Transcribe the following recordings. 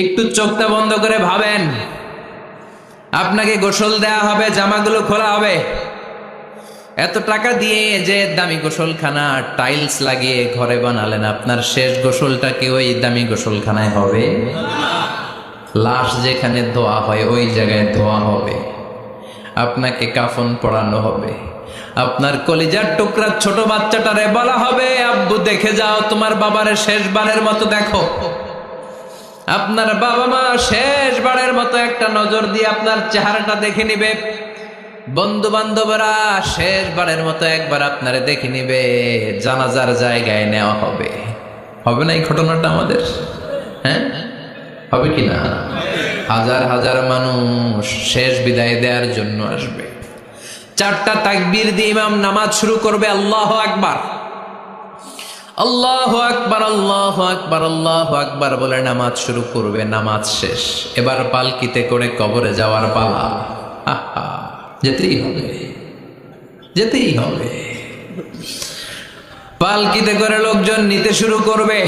একটু চোখটা বন্ধ করে ভাবেন। আপনাকে গোসল দেয়া হবে, জামাগুলো খোলা হবে। এত টাকা দিয়ে যে দামি গোসলখানা, টাইলস লাগিয়ে ঘরে বানালেন, আপনার শেষ গোসলটা কি ওই দামি গোসলখানায় হবে? লাশ যেখানে ধোয়া হয়, ওই জায়গায় ধোয়া হবে। আপনাকে কাফন পড়ানো হবে। আপনার কলিজার টুকরার ছোট বাচ্চাটারে বলা হবে, আব্বু, দেখে যাও, তোমার বাবারে শেষবারের মতো দেখো। আপনার বাবা মা শেষবারের মতো একটা নজর দিয়ে আপনার চেহারাটা দেখে নিবে। বন্ধু বান্ধবরা শেষবারের মতো একবার আপনারে দেখে নিবে, জানাজার জায়গায় নেওয়া হবে। হবে না এই ঘটনাটা আমাদের? হ্যাঁ? হবে কি না? হাজার হাজার মানুষ শেষ বিদায় দেওয়ার জন্য আসবে। চারটা তাকবীর দিয়ে ইমাম নামাজ শুরু করবে, আল্লাহ আকবার। আল্লাহ আকবার আল্লাহ আকবার আল্লাহ আকবার বলে নামাজ শুরু করবে, নামাজ শেষ। এবার পালকিতে করে কবরে যাওয়ার পালা। যেতেই হবে। যেতেই হবে। পালকিতে করে লোকজন নিতে শুরু করবে।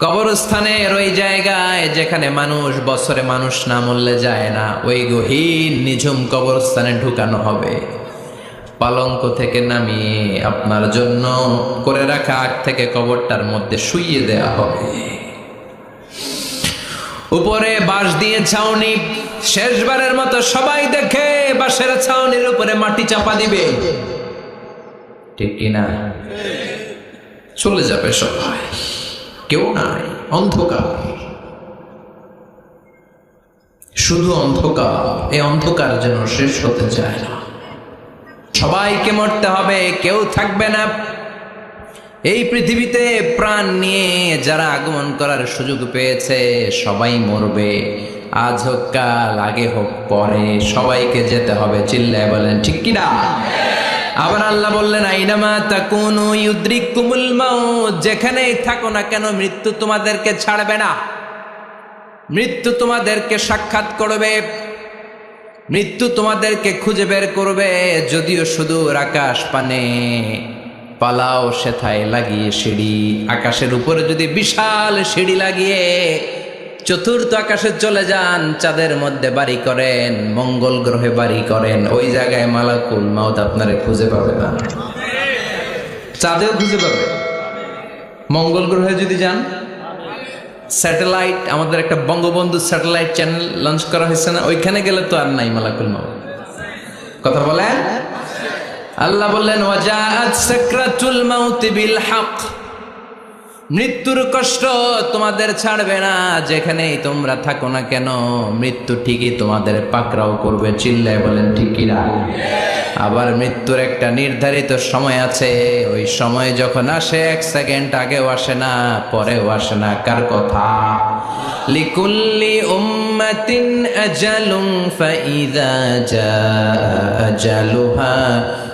কবরস্থানের ওই জায়গায় যেখানে মানুষ, বছরে মানুষ না মরলে যায় না, ওই গহীন, নিঝুম কবরস্থানে ঢুকানো হবে। পালঙ্ক থেকে নামিয়ে আপনার জন্য করে রাখা আগ থেকে কবরটার মধ্যে শুইয়ে দেয়া হবে। উপরে বাঁশ দিয়ে ছাউনি, শেষবারের মতো সবাই দেখে বাঁশের ছাউনির উপরে মাটি চাপা দিবে। ঠিক কিনা চলে যাবে সবাই। কেউ নাই, অন্ধকার। শুধু অন্ধকার, এই অন্ধকার যেন শেষ হতে চায় না। সবাইকে মরতে হবে, কেউ থাকবে না। এই পৃথিবীতে প্রাণ নিয়ে যারা আগমন করার সুযোগ পেয়েছে, সবাই মরবে। আজ হোক কাল, আগে হোক পরে, সবাইকে যেতে হবে, চিল্লায় বলেন, ঠিক কিনা আবার আল্লাহ বললেন, আইনামা তাকুনু ইউদ্রিকুমুল মাউত যেখানেই থাকো না কেন, মৃত্যু তোমাদেরকে ছাড়বে না। মৃত্যু তোমাদেরকে সাক্ষাৎ করবে। মৃত্যু তোমাদেরকে খুঁজে বের করবে, যদিও সুদূর আকাশ পানে। পালাও সেথায় লাগিয়ে সিঁড়ি। আকাশের উপরে যদি বিশাল সিঁড়ি লাগিয়ে চতুর্থ আকাশে চলে যান, চাঁদের মধ্যে বাড়ি করেন, মঙ্গল গ্রহে বাড়ি করেন, ওই জায়গায় মালাকুল মাউত আপনারে খুঁজে পাবে না। চাঁদেও খুঁজে পাবে। মঙ্গল গ্রহে যদি যান স্যাটেলাইট, আমাদের একটা বঙ্গবন্ধু স্যাটেলাইট চ্যানেল লঞ্চ করা হয়েছে না? ওইখানে গেলে তো আর নাই মালাকুল মাউত কথা বলেন? আল্লাহ বললেন, ওয়াজাআত সাকরাতুল মাউতি বিল হক। মৃত্যুর কষ্ট তোমাদের ছাড়বে না, যেখানেই তোমরা থাকো না কেন, মৃত্যু ঠিকই তোমাদের পাকড়াও করবে, চিল্লায় বলেন ঠিকই না? আবার মৃত্যুর একটা নির্ধারিত সময় আছে, ওই সময় যখন আসে, এক সেকেন্ড আগেও আসে না, পরেও আসে না, কার কথা? লিকুল্লি উম্মাতিন আজালুম ফাইদা জা আজালুহা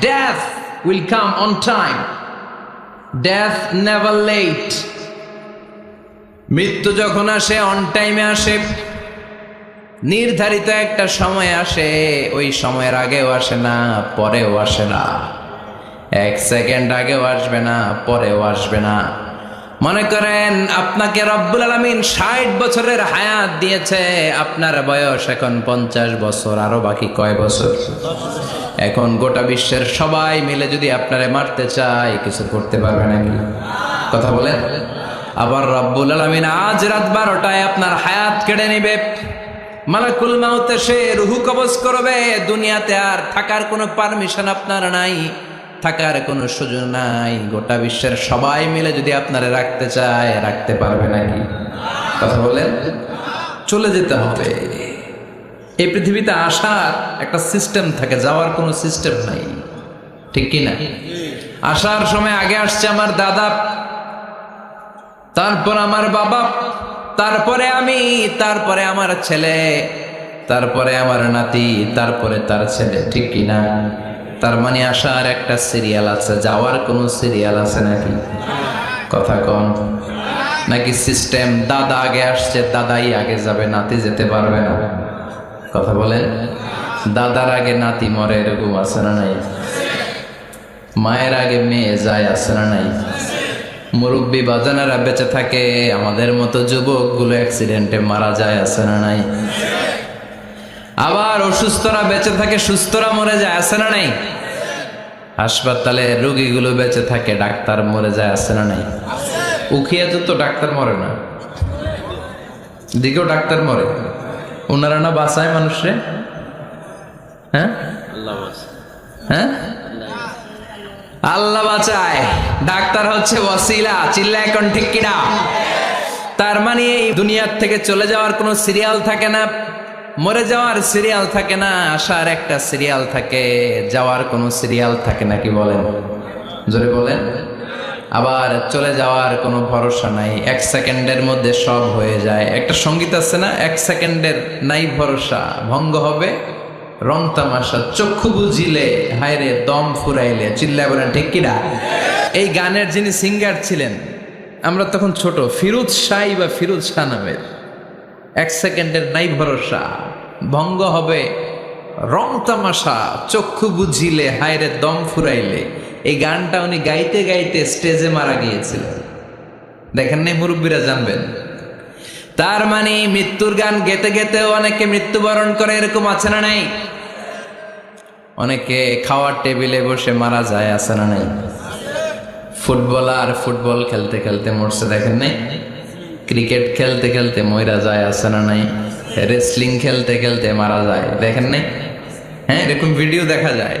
Death will come on time. Death never late. মৃত্যু যখন আসে অন টাইমে আসে নির্ধারিত একটা সময় আসে, ওই সময়ের আগেও আসে না, পরেও আসে না এক সেকেন্ড আগেও আসবে না, পরেও আসবে না মনে করেন, আপনাকে রব্বুল আলমিন ষাট বছরের হায়াত দিয়েছে, আপনার বয়স এখন পঞ্চাশ বছর, আরও বাকি কয় বছর এখন গোটা বিশ্বের সবাই মিলে যদি আপনারে মারতে চায়, কিছু করতে পারবে নাকি কথা বলেন। আবার রব্বুল আলমিন আজ রাত বারোটায় আপনার হায়াত কেড়ে নিবে। মালাকুল মাউতে সে রুহু কবজ করবে। দুনিয়াতে আর থাকার কোনো পারমিশন আপনার নাই, থাকার কোনো সুযোগ নাই। গোটা বিশ্বের সবাই মিলে যদি আপনারা রাখতে চায়, রাখতে পারবে নাকি? কথা বলেন। চলে যেতে হবে। এই পৃথিবীতে আসার একটা সিস্টেম থাকে, যাওয়ার কোনো সিস্টেম নাই। ঠিক কি না আসার সময় আগে আসছে আমার দাদা, তারপর আমার বাবা, তারপরে আমি, তারপরে আমার ছেলে, তারপরে আমার নাতি, তারপরে তার ছেলে, ঠিক কি না তার মানে আসার একটা সিরিয়াল আছে, যাওয়ার কোনো সিরিয়াল আছে নাকি? কথা কন। নাকি সিস্টেম দাদা আগে আসছে, দাদাই আগে যাবে, নাতি যেতে পারবে না। কথা বলেন? দাদার আগে নাতি মরে এরকম আছে নাই? মায়ের আগে মেয়ে যায় না নাই? মুরব্বী বাজানারা বেঁচে থাকে, আমাদের মতো যুবকগুলো অ্যাক্সিডেন্টে মারা যায় আছে না নাই? আবার অসুস্থরা বেঁচে থাকে, সুস্থরা মরে যায় আছে না নাই? হাসপাতালে রোগীগুলো বেঁচে থাকে, ডাক্তার মরে যায় আছে না নাই? উখিয়া তো ডাক্তার মরে না। দিকেও ডাক্তার মরে। ওনারা না বাঁচায় মানুষরে? হ্যাঁ? হ্যাঁ? আল্লাহ বাঁচায়। ডাক্তার হচ্ছে ওয়াসিলা চিল্লা এখন ঠিক কিনা? তার মানে এই দুনিয়ার থেকে চলে যাওয়ার কোনো সিরিয়াল থাকে না, মরে যাওয়ার সিরিয়াল থাকে না, আসার একটা সিরিয়াল থাকে, যাওয়ার কোনো সিরিয়াল থাকে না কি বলেন? জোরে বলেন। আবার চলে যাওয়ার কোনো ভরসা নাই। এক সেকেন্ডের মধ্যে সব হয়ে যায়। একটা সংগীত আছে না? এক সেকেন্ডের নাই ভরসা। ভঙ্গ হবে, রং তামাশা, চক্ষু বুঝিলে, হায়রে দম ফুরাইলে। চিল্লায় বলেন, ঠিক কিনা? এই গানের যিনি সিঙ্গার ছিলেন, আমরা তখন ছোট, ফিরুজ শাহ বা ফিরুজ শাহ নামের। এক সেকেন্ডের নাই ভরসা। ভঙ্গ হবে, রং তামাশা, চক্ষু বুঝিলে, হায়রে দম ফুরাইলে। এই গানটা উনি গাইতে গাইতে স্টেজে মারা গিয়েছিলেন দেখেন নাই মুরব্বীরা জানবেন। তার মানে মৃত্যুর গান গেতে গেতে অনেকে মৃত্যুবরণ করে, এরকম আছে না নাই? অনেকে খাওয়ার টেবিলে বসে মারা যায়, আছে না নাই? ফুটবলার ফুটবল খেলতে খেলতে মরছে, দেখেন নাই? ক্রিকেট খেলতে খেলতে ময়রা যায়, আছে না নাই? রেসলিং খেলতে খেলতে মারা যায়, দেখেন নাই? হ্যাঁ এরকম ভিডিও দেখা যায়।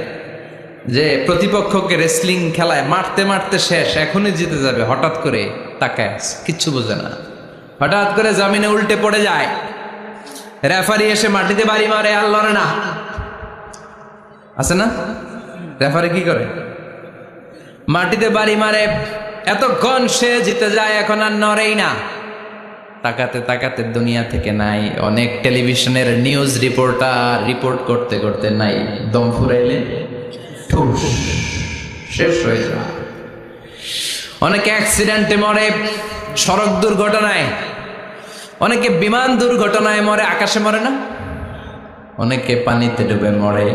যে প্রতিপক্ষকে রেসলিং খেলায় মারতে মারতে শেষ, এখনই জিতে যাবে, হঠাৎ করে তাকায় কিচ্ছু বোঝে না। হঠাৎ করে জামিনে উল্টে পড়ে যায়। রেফারি এসে মাটিতে বাড়ি মারে, আর লড়ে না। আছে না? রেফারি কি করে? মাটিতে বাড়ি মারে, এতক্ষণ সে জিতে যায়, এখন আর নড়েই না। তাকাতে তাকাতে দুনিয়া থেকে নাই, অনেক টেলিভিশনের নিউজ রিপোর্টার রিপোর্ট করতে করতে নাই, দম ফুরাইলে। শেষ হয়ে যায়। অনেকে অ্যাক্সিডেন্টে মরে, সড়ক দুর্ঘটনায়। অনেকে বিমান দুর্ঘটনায় মরে, আকাশে মরে না? অনেকে পানিতে ডুবে মরে,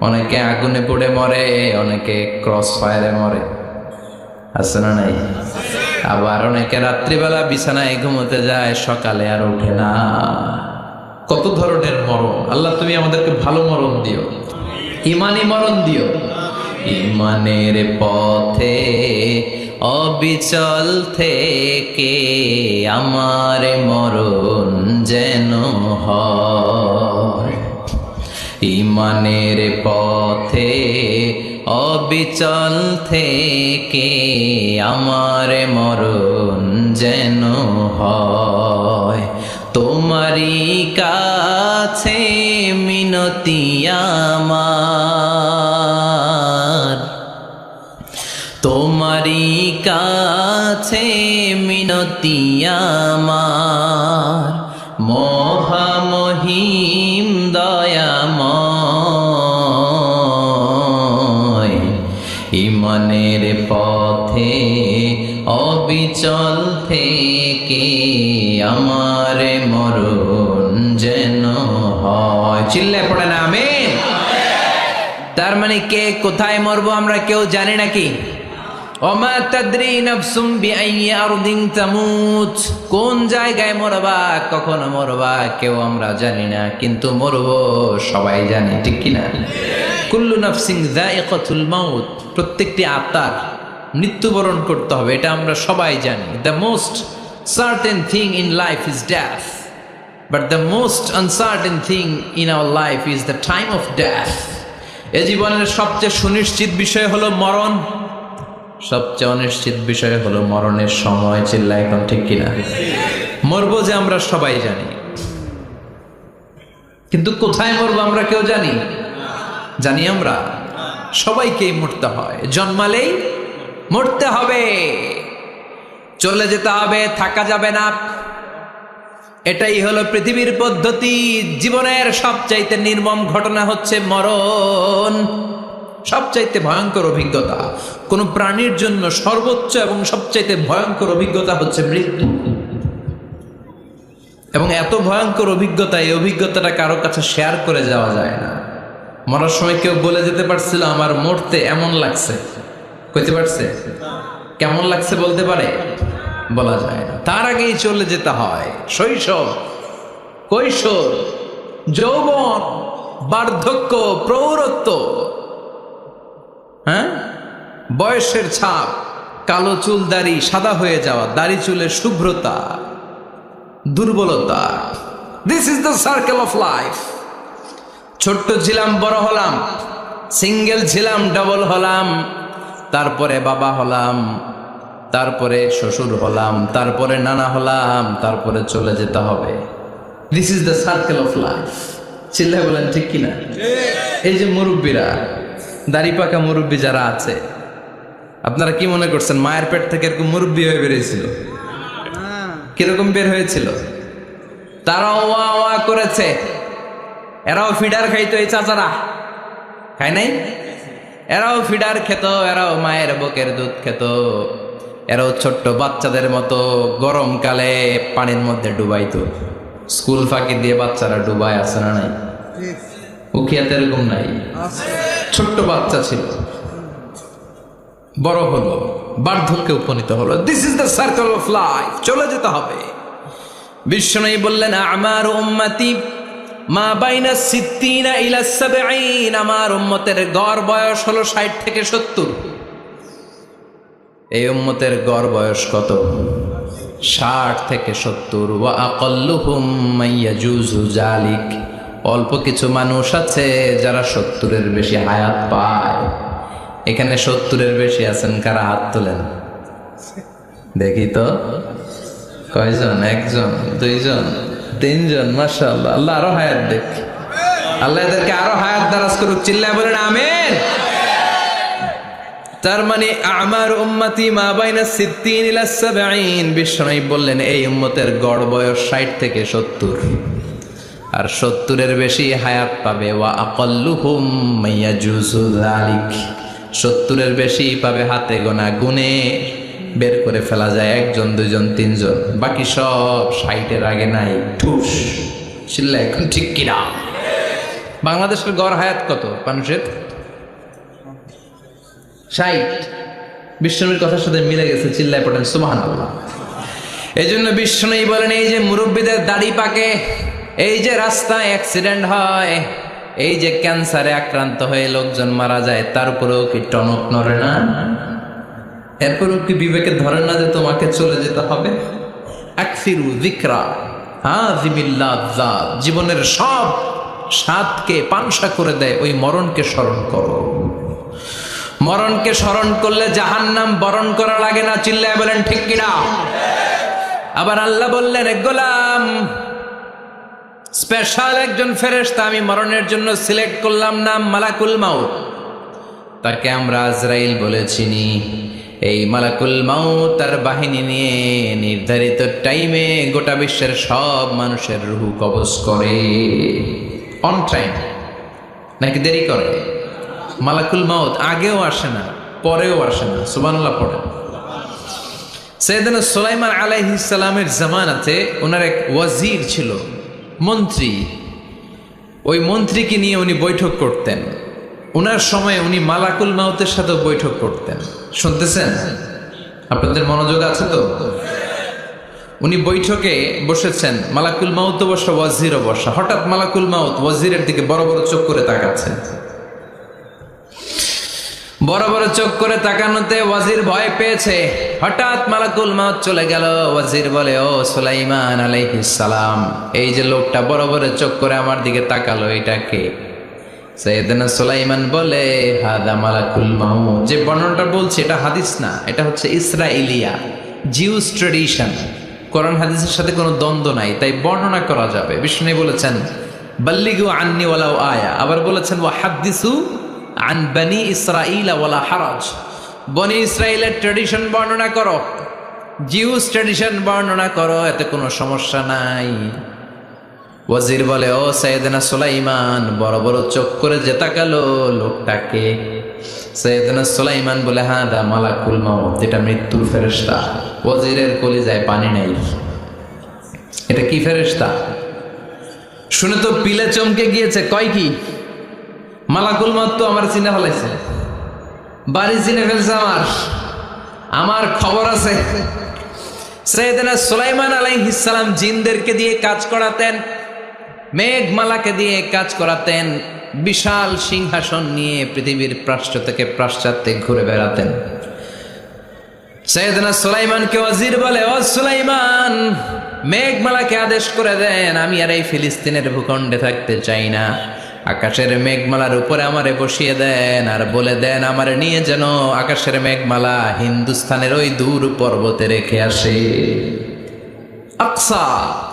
অনেকে আগুনে পুড়ে মরে, অনেকে ক্রস ফায়ারে মরে। আছে না নাই? আবার অনেকে রাত্রিবেলা বিছানায় ঘুমোতে যায়, সকালে আর ওঠে না। কত ধরনের মরণ? আল্লাহ তুমি আমাদেরকে ভালো মরণ দিও। ইমানি মরণ দিও। ইমানের পথে অবিচল থেকে আমার মরণ যেন হয়। ইমানের পথে অবিচল থেকে আমার মরণ যেন হয়। তোমারই কাছে মিনতি আমার আমার মহামহিম দয়াময়। ইমানের পথে অবিচল থেকে আমার মরণ যেন হয়। চিল্লে পড়ে না, আমিন। তার মানে কে কোথায় মরবো আমরা কেউ জানি নাকি? ওমা তাদরি নাফসুম বিআইয়ি আরদিন তামুত। কোন জায়গায় মরবা, কখন মরবা, কেউ আমরা জানি না, কিন্তু মরবো সবাই জানি, ঠিক কি না কুল্লু নাফসিং যায়িকাতুল মাউত, প্রত্যেকটি আত্মার মৃত্যুবরণ করতে হবে, এটা আমরা সবাই জানি। The most certain thing in life is death but the most uncertain thing in our life is the time of death এ জীবনের সবচেয়ে সুনিশ্চিত বিষয় হলো মরণ। সবচেয়ে অনিশ্চিত বিষয় হলো মরণের সময় চিল্লা এখন ঠিক কিনা? মরবো যে আমরা সবাই জানি। কিন্তু কোথায় মরবো আমরা কেউ জানি? জানি আমরা। সবাইকেই মরতে হয়। জন্মালেই মরতে হবে। চলে যেতে হবে, থাকা যাবে না। এটাই হলো পৃথিবীর পদ্ধতি। জীবনের সবচাইতে নির্মম ঘটনা হচ্ছে মরণ। সবচাইতে ভয়ঙ্কর অভিজ্ঞতা। কোন প্রাণীর জন্য সর্বোচ্চ এবং সবচাইতে ভয়ঙ্কর অভিজ্ঞতা হচ্ছে মৃত্যু। এবং এত ভয়ঙ্কর অভিজ্ঞতা, এই অভিজ্ঞতাটা কারও কাছে শেয়ার করে যাওয়া যায় না। মরার সময় কেউ বলে যেতে পারছিল, আমার মরতে এমন লাগছে। কইতে পারছে? কেমন লাগছে বলতে পারে? বলা যায় না। তার আগেই চলে যেতে হয়। শৈশব, কৈশোর, যৌবন, বার্ধক্য প্রৌরত্ব হ্যাঁ? বয়সের ছাপ কালো চুল দাড়ি সাদা হয়ে যাওয়া দাড়ি চুলের শুভ্রতা দুর্বলতা। This is the circle of life ছোট্ট ছিলাম বড় হলাম সিঙ্গেল ছিলাম ডবল হলাম তারপরে বাবা হলাম তারপরে শ্বশুর হলাম তারপরে নানা হলাম তারপরে চলে যেতে হবে। This is the circle of life চিল্লায় বলেন ঠিক কিনা? এই যে মুরব্বীরা দাড়ি পাকা মুরব্বী যারা আছে, আপনারা কি মনে করছেন মায়ের পেট থেকে এরকম মুরব্বী হয়ে বেরিয়েছিল? কীরকম বের হয়েছিল? তারাও ওয়া ওয়া করেছে। এরাও ফিডার খাইতো এই চাচারা। খায় নাই? এরাও ফিডার খেত, এরাও মায়ের বুকের দুধ খেত। এরাও ছোট্ট বাচ্চাদের মতো গরমকালে পানির মধ্যে ডুবাইতো। স্কুল ফাঁকি দিয়ে বাচ্চারা ডুবায়, আছে না নাই? উখিয়াতে এরকম নাই। ছোট্ট বাচ্চা ছিল। বড় হলো, বার্ধক্যে উপনীত হলো। This is the circle of life চলে যেতে হবে। বিশ্বনয়ী বললেন, আমার উম্মতি মা বাইনা সিদ্দিনা ইলা সাবঈন। আমার উম্মতের গড় বয়স হলো 60 থেকে 70 এই উম্মতের গড় বয়স কত? 60 থেকে 70 ওয়া আকাল্লুহুম মাইয়াজুজু জালিক অল্প কিছু মানুষ আছে যারা সত্তরের বেশি হায়াত পায়। এখানে সত্তরের বেশি আছেন কারা? হাত তোলেন। দেখি তো। কয়জন? একজন, দুইজন, তিনজন, মাশাআল্লাহ। আল্লাহ আরও হায়াত দেখ আল্লাহ এদেরকে আরও হায়াত দারাজ করুক। চিল্লায় বলেন, আমেন। তার মানে আমার উম্মতি মা বাইনা সিদ্দিন ইলা বিশ্বনবী বললেন, এই উম্মতের গড় বয়স 60 থেকে 70 আর সত্তরের বেশি হায়াত পাবে। ওয়া আকাল্লুহুম মাইয়াজুজু যালিক। 70 এর বেশি পাবে হাতে গোনা গুনে বের করে ফেলা যায় একজন দুজন তিনজন। বাকি সব ষাটের আগে নাই। ঠুস। চিল্লা, এখন ঠিক কিনা? বাংলাদেশের গড় হায়াত কত মানুষের? ষাট। বিষ্ণুর কথার সাথে মিলে গেছে চিল্লায় পড়েন আল্লাহ এই জন্য বিষ্ণু বলেন, এই যে মুরব্বীদের দাড়ি পাকে এই যে রাস্তায় অ্যাক্সিডেন্ট হয়, এই যে ক্যান্সারে আক্রান্ত হয়ে লোকজন মারা যায়, তার উপরেও কি টনক নড়ে না? এরপরেও কি বিবেকে ধরেন না যে তোমাকে চলে যেতে হবে? হাযিমিল্লাহ জীবনের সব স্বাদকে পানসা করে দেয়, ওই মরণকে স্মরণ করো। মরণকে স্মরণ করলে জাহান নাম বরণ করা লাগে না, চিল্লায় বলেন ঠিক কিনা? আবার আল্লাহ বললেন গোলাম স্পেশাল একজন ফেরেশতা আমি মরণের জন্য সিলেক্ট করলাম নাম মালাকুল মাউত। তাকে আমরা আজরাইল বলে চিনি। এই মালাকুল মাউত তার বাহিনী নিয়ে নির্ধারিত টাইমে গোটা বিশ্বের সব মানুষের রুহু কবজ করে। অন টাইম নাকি দেরি করে? মালাকুল মাউত আগেও আসে না, পরেও আসে না সুবানুল্লাহ পড়ে। সৈয়দান সুলাইমান আলাইহিসালামের জামানাতে ওনার এক ওয়াজির ছিল মন্ত্রী। ওই মন্ত্রীকে নিয়ে উনি বৈঠক করতেন। ওনার সময় উনি মালাকুল মাউতের সাথে বৈঠক করতেন। শুনতেছেন? আপনাদের মনোযোগ আছে তো? উনি বৈঠকে বসেছেন, মালাকুল মাউত বসা ওয়াজিরও বসা হঠাৎ মালাকুল মাউত ওয়াজিরের দিকে বড় বড় চোখ করে তাকাচ্ছেন। বড় বড় চোখ করে তাকানোতে ওয়াজির ভয় পেয়েছে। হঠাৎ মালাকুল মাউত চলে গেল। ওয়াজির বলে, ও সুলাইমান সালাম, এই যে লোকটা বড় বড় চোখ করে আমার দিকে তাকালো, এটা কে? সৈয়দনা সুলাইমান বলে, হাদা মালাকুল মাউত। যে বর্ণনাটা বলছে, এটা হাদিস না, এটা হচ্ছে ইসরাইলিয়া, জিউস ট্রেডিশন। কোরআন হাদিসের সাথে কোনো দ্বন্দ্ব নাই, তাই বর্ণনা করা যাবে। বিষ্ণু বলেছেন, বাল্লিগু আন্নি ওয়ালাউ আয়া। আবার বলেছেন, ওয়া হাদিসু আন বানি ইসরাইল ওয়ালা হারাজ। বনি ইসরাইলের ট্রেডিশন বর্ণনা করো। জিউস ট্রেডিশন বর্ণনা করো, এতে কোনো সমস্যা নাই। ওয়াজির বলে, ও সৈয়দনা সুলাইমান, বড় বড় চোখ করে যে তাকালো লোকটাকে। সৈয়দনা সুলাইমান বলে হ্যাঁ দা মালাকুল মাউত এটা মৃত্যুর ফেরেশতা। ওয়াজিরের কলিজায় পানি নেই। এটা কি ফেরেশতা? শুনে তো পিলে চমকে গিয়েছে। কয় কি? মালাকুল মাউত তো আমার চিনে ফেলাইছে। বাড়ি চিনে ফেলছে আমার। আমার খবর আছে, সৈয়দনা সুলাইমান আলাইহিস সালাম জিনদেরকে দিয়ে কাজ করাতেন মেঘমালাকে দিয়ে কাজ করাতেন, বিশাল সিংহাসন নিয়ে পৃথিবীর প্রাশ্চ থেকে পাশ্চাত্যে ঘুরে বেড়াতেন। সৈয়দনা সুলাইমানকে ওয়াজির বলে, ও সুলাইমান মেঘমালাকে আদেশ করে দেন, আমি আর এই ফিলিস্তিনের ভূখণ্ডে থাকতে চাই না। আকাশের মেঘমালার উপরে আমারে বসিয়ে দেন আর বলে দেন, আমারে নিয়ে যেন আকাশের মেঘমালা হিন্দুস্তানের ওই দূর পর্বতে রেখে আসে। আকসা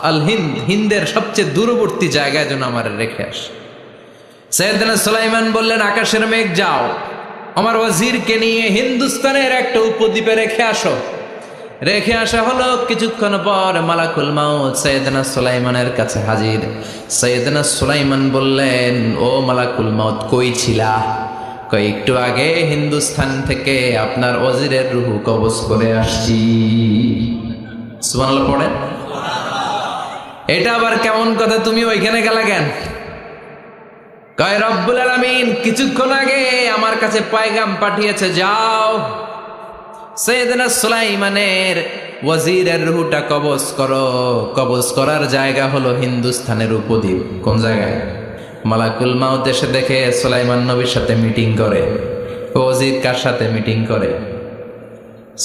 আল হিন্দ, হিন্দের সবচেয়ে দূরবর্তী জায়গায় যেন আমার রেখে আসে। সৈয়দনা সুলাইমান বললেন, আকাশের মেঘ যাও, আমার ওয়াজিরকে নিয়ে হিন্দুস্তানের একটা উপদ্বীপে রেখে আসো। রেখে আসা হলো কিছুক্ষণ পর মালাকুল মাউত সৈয়দনা সুলাইমানের কাছে হাজির। সৈয়দনা সুলাইমান বললেন, ও মালাকুল মাউত, কই ছিলা? কই, একটু আগে হিন্দুস্থান থেকে আপনার ওয়াজিরের রুহু কবজ করে আসছি। সুবহানাল্লাহ, পড়েন। এটা আবার কেমন কথা, তুমি ওইখানে গেলা কেন? কয়, রব্বুল আলামিন, কিছুক্ষণ আগে আমার কাছে পায়গাম পাঠিয়েছে, যাও। সৈয়দনা সুলাইমানের ওয়াজিরের রুহুটা কবজ করো। কবজ করার জায়গা হলো হিন্দুস্তানের উপদ্বীপ। কোন জায়গায়? মালাকুল মাউত এসে দেখে সুলাইমান নবীর সাথে মিটিং করে। ওয়াজির কার সাথে মিটিং করে?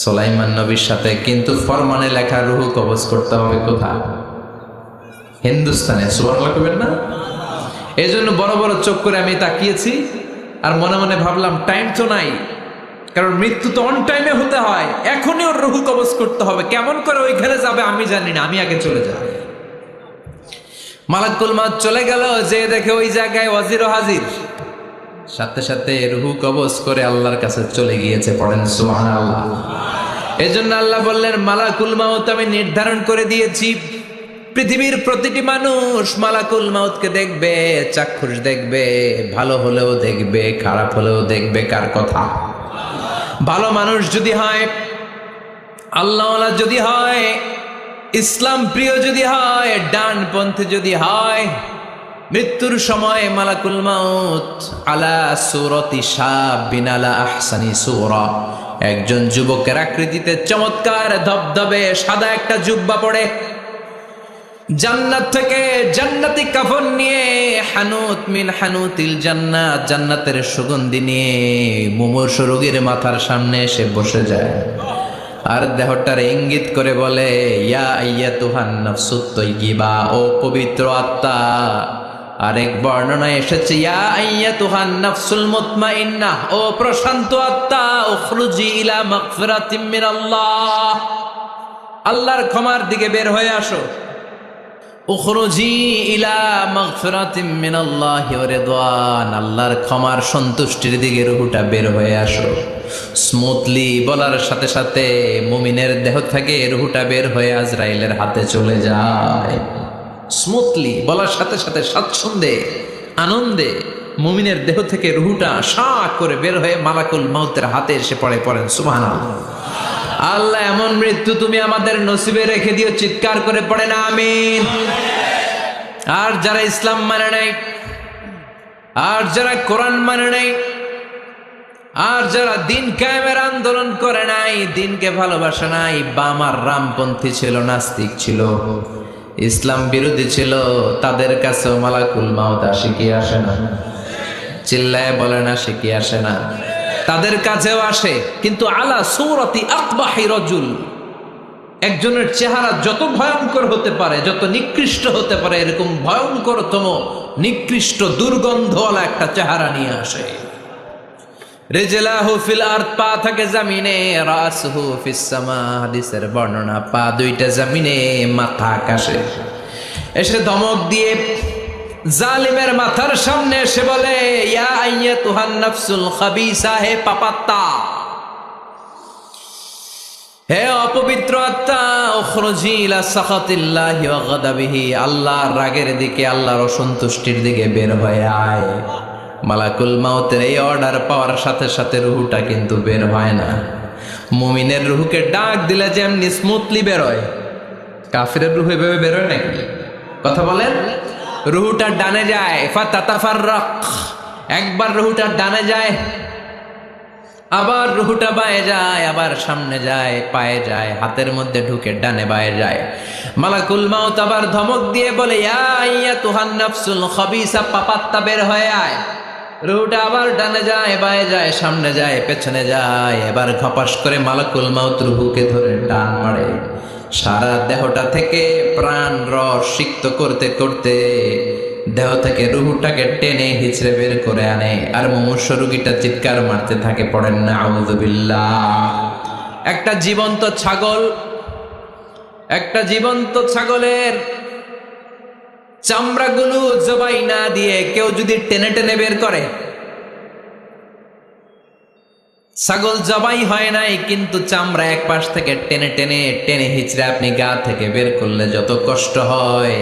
সুলাইমান নবীর সাথে, কিন্তু ফরমানে লেখা রুহু কবজ করতে হবে কোথায়? হিন্দুস্তানে সুবাহ করবেন না? এই জন্য বড় বড় চোখ করে আমি তাকিয়েছি, আর মনে মনে ভাবলাম টাইম তো নাই। কারণ মৃত্যু তো অন টাইমে হতে হয়। এখনই ওর রুহু কবজ করতে হবে। কেমন করে ওইখানে যাবে আমি জানি না। আমি আগে চলে যাব মালাকুল মাত চলে গেল, যে দেখে ওই জায়গায় ওয়াজির হাজির। সাথে সাথে রুহু কবজ করে আল্লাহর কাছে চলে গিয়েছে, পড়েন সুহান আল্লাহ এজন্য আল্লাহ বললেন মালাকুল মাউত আমি নির্ধারণ করে দিয়েছি। পৃথিবীর প্রতিটি মানুষ মালাকুল মাউতকে দেখবে, চাক্ষুষ দেখবে, ভালো হলেও দেখবে, খারাপ হলেও দেখবে, কার কথা? ভালো মানুষ যদি হয় আল্লাহ যদি হয়, ইসলাম প্রিয় যদি হয় ডান পন্থে যদি হয়, মৃত্যুর সময় মালাকুল মাউত আলা সুরতি সাব বিনালা আহসানি সুরা। একজন যুবকের আকৃতিতে চমৎকার ধবধবে সাদা একটা জুব্বা পড়ে জান্নাত থেকে জান্নাতি কাফন নিয়ে হানুত মিন হানুতিল জান্নাত, জান্নাতের সুগন্ধি নিয়ে মুমূর্ষ রোগীর মাথার সামনে এসে বসে যায়। আর দেহটার ইঙ্গিত করে বলে, ইয়া আইয়া তুহান নাফসুত তৈগিবা ও পবিত্র আত্মা। আরেক বর্ণনায় এসেছে, ইয়া আইয়া তুহান নাফসুল মুতমাইন্নাহ ও প্রশান্ত আত্মা, উখরুজি ইলা মাগফিরাতিম মিনাল্লাহ। আল্লাহর ক্ষমার দিকে বের হয়ে আসো। উখরুজি ইলা মাগফিরাতিম আল্লাহর ক্ষমার সন্তুষ্টির দিকে রুহুটা বের হয়ে আসো। স্মুথলি বলার সাথে সাথে মুমিনের দেহ থেকে রুহুটা বের হয়ে আজরাইলের হাতে চলে যায়। স্মুথলি বলার সাথে সাথে স্বাচ্ছন্দ্যে, আনন্দে মুমিনের দেহ থেকে রুহুটা সা করে বের হয়ে মালাকুল মাউতের হাতে এসে পড়ে পড়েন। সুবহানাল্লাহ। আল্লাহ, এমন মৃত্যু তুমি আমাদের নসিবে রেখে দিও, চিৎকার করে পড়ে না, আমিন। আর যারা ইসলাম মানে নাই, আর যারা কোরআন মানে নাই, আর যারা দিন কায়েমের আন্দোলন করে নাই, দিনকে ভালোবাসে নাই, বামার রামপন্থী ছিল, নাস্তিক ছিল, ইসলাম বিরোধী ছিল, তাদের কাছেও মালাকুল আসে কি আসে না। চিল্লায় বলে না কি আসে না। তাদের কাছেও আসে। কিন্তু আলা সৌরতি আকবাহি রজুল, একজনের চেহারা যত ভয়ঙ্কর হতে পারে, যত নিকৃষ্ট হতে পারে, এরকম ভয়ঙ্করতম, নিকৃষ্ট দুর্গন্ধওয়ালা একটা চেহারা নিয়ে আসে। ফিল পা থাকে জামিনে, রাসহু ফিস সামা, হাদিসের বর্ণনা, পা দুইটা জামিনে, মাথা আকাশে এসে ধমক দিয়ে জালিমের মাথার সামনে এসে বলে, ইয়া আইয়া তুহান নাফসুল খাবিসা, হে পাপাত্তা। হে অপবিত্র আত্মা, উখরুজি ইলা সাখাতিল্লাহি ওয়া গাদাবিহি রাগের দিকে, আল্লাহর অসন্তুষ্টির দিকে বের হয়ে আয়। মালাকুল মাউতের এই অর্ডার পাওয়ার সাথে সাথে রুহুটা কিন্তু বের হয় না। মুমিনের রুহুকে ডাক দিলে যেমনি স্মুথলি বেরোয়। কাফিরের রুহু এভাবে বের হয় নাকি? কথা বলেন। রুহুটা ডানে যায়, ফাতাতাফাররাক। একবার রুহুটা ডানে যায়, আবার রুহুটা বায়ে যায়, আবার সামনে যায়, পায়ে যায়, হাতের মধ্যে ঢুকে ডানে বায়ে যায়। মালাকুল মাউত আবার ধমক দিয়ে বলে, ইয়া তুহান নাফসুল খবিসা, পাপাত্তা বের হয়ে আয়। রুহুটা আবার ডানে যায়, বায়ে যায়, সামনে যায়, পেছনে যায়, এবার ঘপাস করে মালাকুল মাউত রুহুকে ধরে টান মারে। সারা দেহটা থেকে প্রাণ রস সিক্ত করতে করতে দেহ থেকে রুহুটাকে টেনে হিচড়ে বের করে আনে। আর মুমূর্ষ রুগীটা চিৎকার মারতে থাকে, পড়েন না, আউযুবিল্লাহ। একটা জীবন্ত ছাগল, একটা জীবন্ত ছাগলের চামড়াগুলো জবাই না দিয়ে কেউ যদি টেনে টেনে বের করে ছাগল জবাই হয় নাই, কিন্তু চামড়া এক পাশ থেকে টেনে টেনে টেনে হিচড়ে আপনি গা থেকে বের করলে যত কষ্ট হয়।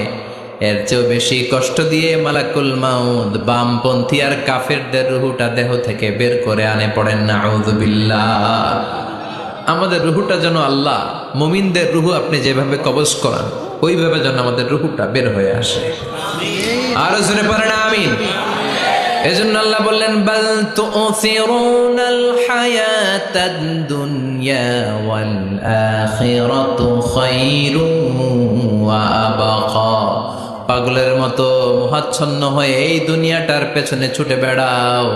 এর চেয়েও বেশি কষ্ট দিয়ে মালাকুল মাউদ বামপন্থী আর কাফেরদের রুহুটা দেহ থেকে বের করে আনে পড়েন না আউযুবিল্লাহ আমাদের রুহুটা যেন আল্লাহ, মুমিনদের রুহু আপনি যেভাবে কবজ করান, ওইভাবে যেন আমাদের রুহুটা বের হয়ে আসে। আরও শুনে পারেন, আমিন। এজন্য আল্লাহ বললেন, বাল তুসিরুনাল হায়াতাদ দুনিয়া ওয়াল আখিরাতু খায়রুন ওয়া আবাকা। পাগলের মতো মোহাচ্ছন্ন হয়ে এই দুনিয়াটার পেছনে ছুটে বেড়াও।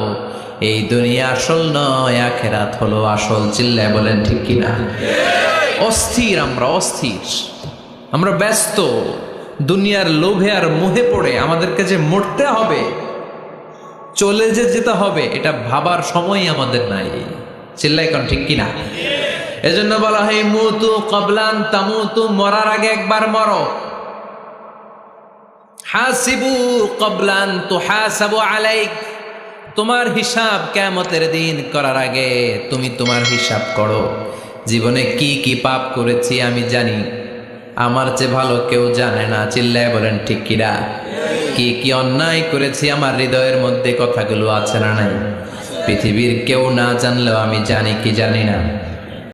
এই দুনিয়া আসল নয়, আখেরাত হলো আসল, চিল্লায় বলেন ঠিক কিনা? অস্থির আমরা অস্থির। আমরা ব্যস্ত, দুনিয়ার লোভে আর মোহে পড়ে আমাদেরকে যে মরতে হবে চলে যে যেতে হবে, এটা ভাবার সময় আমাদের নাই। চিল্লাই কোন ঠিক কিনা? এজন্য বলা হয়, মুতু কবলান তামু তামুতু মরার আগে একবার মরো। হাসিবু কবলান তু হাসাবু আলাইক। তোমার হিসাব কেমতের দিন করার আগে তুমি তোমার হিসাব করো। জীবনে কি কি পাপ করেছি আমি জানি। আমার চেয়ে ভালো কেউ জানে না। চিল্লায় বলেন, ঠিক কিরা কি কি অন্যায় করেছি আমার হৃদয়ের মধ্যে? কথাগুলো আছে না নাই? পৃথিবীর কেউ না জানলেও আমি জানি কি জানি না।